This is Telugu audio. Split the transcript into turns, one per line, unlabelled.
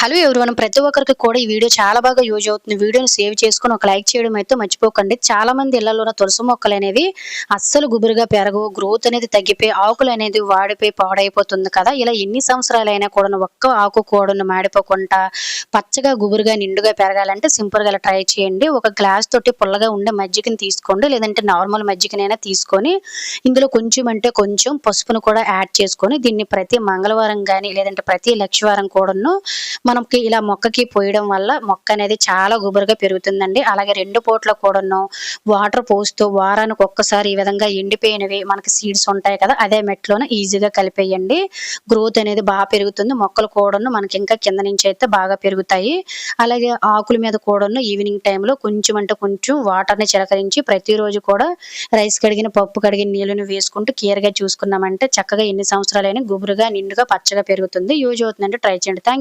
హలో ఎవరు ప్రతి ఒక్కరికి కూడా ఈ వీడియో చాలా బాగా యూజ్ అవుతుంది. వీడియోని సేవ్ చేసుకుని ఒక లైక్ చేయడం అయితే మర్చిపోకండి. చాలా మంది ఇళ్ళలోన తులసి మొక్కలు అనేవి అస్సలు గుబురుగా పెరగవు. గ్రోత్ అనేది తగ్గిపోయి ఆకులు అనేది వాడిపోయి పాడైపోతుంది కదా. ఇలా ఎన్ని సంవత్సరాలైనా కూడా ఒక్క ఆకు కూడా మాడిపోకుండా పచ్చగా గుబురుగా నిండుగా పెరగాలంటే సింపుల్గా ఇలా ట్రై చేయండి. ఒక గ్లాస్ తోటి పుల్లగా ఉండే మజ్జిగని తీసుకోండి. లేదంటే నార్మల్ మజ్జిగనైనా తీసుకొని ఇందులో కొంచెం అంటే కొంచెం పసుపును కూడా యాడ్ చేసుకొని దీన్ని ప్రతి మంగళవారం కానీ లేదంటే ప్రతి లక్షవారం కూడాను మనకి ఇలా మొక్కకి పోయడం వల్ల మొక్క అనేది చాలా గుబురుగా పెరుగుతుందండి. అలాగే రెండు పూట్ల కూడాను వాటర్ పోస్తూ వారానికి ఒక్కసారి ఈ విధంగా ఎండిపోయినవి మనకి సీడ్స్ ఉంటాయి కదా అదే మెట్లోనే ఈజీగా కలిపేయండి. గ్రోత్ అనేది బాగా పెరుగుతుంది. మొక్కలు కూడాను మనకి ఇంకా కింద నుంచి అయితే బాగా పెరుగుతాయి. అలాగే ఆకుల మీద కూడాను ఈవినింగ్ టైంలో కొంచెం అంటే కొంచెం వాటర్ని చిలకరించి ప్రతిరోజు కూడా రైస్ కడిగిన పప్పు కడిగిన నీళ్ళని వేసుకుంటూ కేర్గా చూసుకున్నామంటే చక్కగా ఎన్ని సంవత్సరాలైనా గుబురుగా నిండుగా పచ్చగా పెరుగుతుంది. యూజ్ అవుతుందంటే ట్రై చేయండి. థ్యాంక్